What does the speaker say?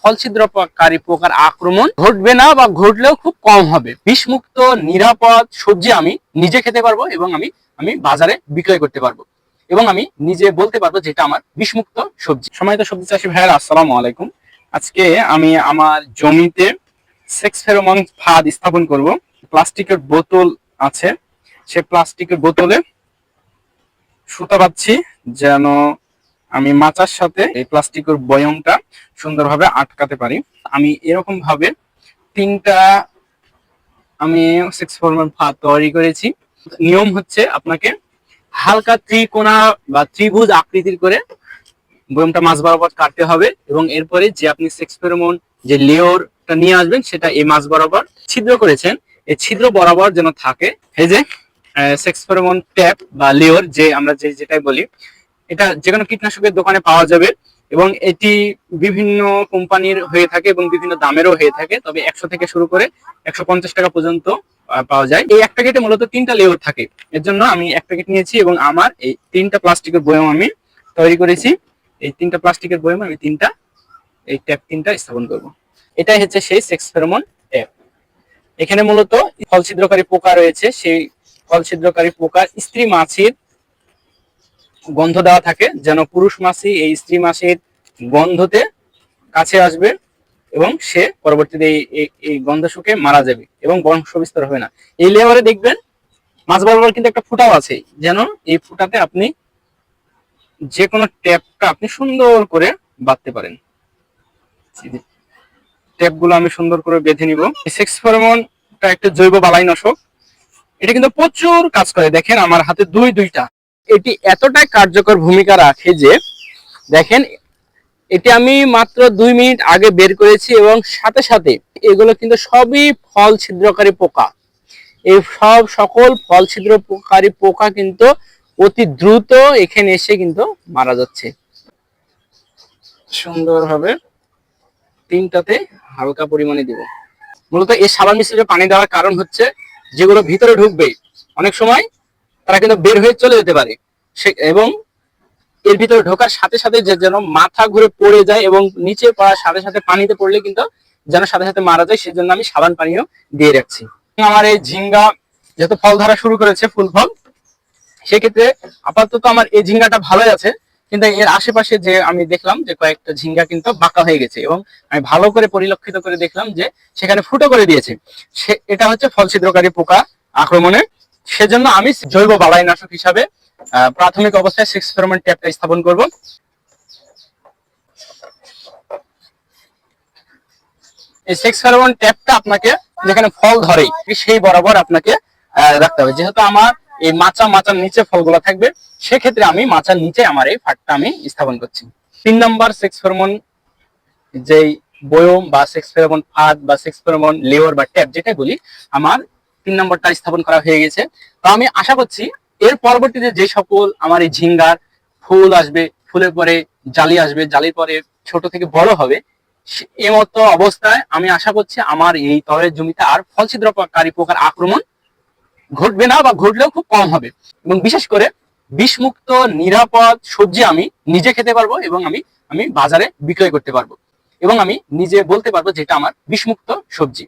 ফল ছিদ্রকারী পোকার আক্রমণ ঘটবে না বা ঘটলেও খুব কম হবে। বিষমুক্ত, নিরাপদ সবজি আমি নিজে খেতে পারব এবং আমি আমি বাজারে বিক্রয় করতে পারব। এবং আমি নিজে বলতে পারব যেটা আমার বিষমুক্ত সবজি। সময় তো সবজি চাষি ভাইয়ের, আসসালামু আলাইকুম। আজকে আমি আমার জমিতে সেক্স ফেরোমন ফাঁদ স্থাপন করব। প্লাস্টিকের বোতল আছে। সে প্লাস্টিকের বোতলে সুতা পাচ্ছি যেন আমি মাচার সাথে এই প্লাস্টিকের বয়মটা সুন্দরভাবে আটকাতে পারি। আমি এরকম ভাবে তিনটা আমি সিক্স ফর্মাল ভাত তৈরি করেছি। নিয়ম হচ্ছে আপনাকে হালকা ত্রিকোণা বা ত্রিভুজ আকৃতির করে বয়মটা মাছ বরাবর কাটতে হবে এবং এরপরে যে আপনি সেক্স ফেরোমন যে লেয়রটা নিয়ে আসবেন, সেটা এই মাছ বরাবর ছিদ্র করেছেন। এই ছিদ্র বরাবর যেন থাকে, এই যে সেক্স ফেরোমন ট্যাপ বা লেয়র যে আমরা যে যেটাই বলি এটা যে কোনো কীটনাশকের দোকানে পাওয়া যাবে এবং এটি বিভিন্ন কোম্পানির হয়ে থাকে এবং বিভিন্ন দামেরও হয়ে থাকে। তবে একশো থেকে শুরু করে একশো পঞ্চাশ টাকা পর্যন্ত পাওয়া যায়। এই এক প্যাকেটে মূলত তিনটা লেয়ার থাকে। এর জন্য আমি এক প্যাকেট নিয়েছি এবং আমার এই তিনটা প্লাস্টিকের বয়ম আমি তৈরি করেছি। এই তিনটা প্লাস্টিকের বয়ম আমি তিনটা, এই ট্যাপ তিনটা স্থাপন করব। এটাই হচ্ছে সেই সেক্স ফেরোমন ট্যাপ এখানে মূলত ফল ছিদ্রকারী পোকা রয়েছে। সেই ফল ছিদ্রকারী পোকা স্ত্রী মাছির গন্ধ দেওয়া থাকে, যেন পুরুষ মাছি এই স্ত্রী মাছির গন্ধতে কাছে আসবে এবং সে পরবর্তীতে এই- গন্ধ শুকে মারা যাবে এবং বংশ বিস্তার হবে না। এই লেয়ারে দেখবেন মাছ বরাবর কিন্তু একটা ফুটাও আছে, যেন এই ফুটাতে আপনি যে কোনো ট্যাপটা আপনি সুন্দর করে বাঁধতে পারেন। ট্যাপগুলো আমি সুন্দর করে বেঁধে নিব। সেক্স ফেরোমনটা একটা জৈব বালাইনাশক এটা কিন্তু প্রচুর কাজ করে। দেখেন আমার হাতে দুই, দুইটা। এটি এতটাই কার্যকর ভূমিকা রাখে যে, দেখেন, এটি আমি মাত্র দুই মিনিট আগে বের করেছি এবং সাথে সাথে এগুলো কিন্তু সবই ফল ছিদ্রকারী পোকা। এই সব সকল ফল ছিদ্রকারী পোকা কিন্তু অতি দ্রুত এখানে এসে কিন্তু মারা যাচ্ছে। সুন্দরভাবে তিনটাতে হালকা পরিমাণে দিব। মূলত এই সাবান মিশ্রিত পানি দেওয়ার কারণ হচ্ছে যেগুলো ভিতরে ঢুকবে অনেক সময় তারা কিন্তু বের হয়ে চলে যেতে পারে। এবং এর ভিতরে ঢোকার সাথে সাথে যে যেন মাথা ঘুরে পড়ে যায় এবং নিচে পড়ার সাথে সাথে পানিতে পড়লে কিন্তু যেন সাথে সাথে মারা যায়, সেজন্য আমি সাবান পানিও দিয়ে রাখছি। আমার এই ঝিঙ্গা যেহেতু ফল ধরা শুরু করেছে, ফুল ফল, সেক্ষেত্রে আপাতত আমার এই ঝিঙ্গাটা ভালোই আছে, কিন্তু এর আশেপাশে যে আমি দেখলাম যে কয়েকটা ঝিঙ্গা কিন্তু বাঁকা হয়ে গেছে এবং আমি ভালো করে পরিলক্ষিত করে দেখলাম যে সেখানে ফুটো করে দিয়েছে। সে, এটা হচ্ছে ফল ছিদ্রকারী পোকা আক্রমণে সেজন্য আমি জৈব বালাইনাশক হিসাবে প্রাথমিক অবস্থায় সিক্স ফেরোমন ট্যাপটা স্থাপন করব। এই সিক্স ফেরোমন ট্যাপটা আপনাকে যেখানে ফল ধরে সেই বরাবর আপনাকে রাখতে হবে। যেহেতু আমার এই মাচা মাচার নিচে ফলগুলো থাকবে, সেক্ষেত্রে আমি মাচার নিচে আমার এই ফাটটা আমি স্থাপন করছি। তিন নম্বর সিক্স ফেরোমন যেই বয়ম বা সেক্স ফেরোমন ফাঁদ বা সেক্স ফেরোমন লেয়ার বা ট্যাপ যেটা বলি, আমার তিন নম্বরটা স্থাপন করা হয়ে গেছে। তো আমি আশা করছি এর পরবর্তীতে যে সকল আমার এই ঝিঙ্গার ফুল আসবে, ফুলের পরে জালি আসবে, জালির পরে ছোট থেকে বড় হবে, সে- এই মতো অবস্থায় আমি আশা করছি আমার এই তরের জমিতে আর ফল ছিদ্রকারী পোকার আক্রমণ ঘটবে না বা ঘটলেও খুব কম হবে। এবং বিশেষ করে বিষমুক্ত, নিরাপদ সবজি আমি নিজে খেতে পারব এবং আমি আমি বাজারে বিক্রয় করতে পারব। এবং আমি নিজে বলতে পারব যেটা আমার বিষমুক্ত সবজি।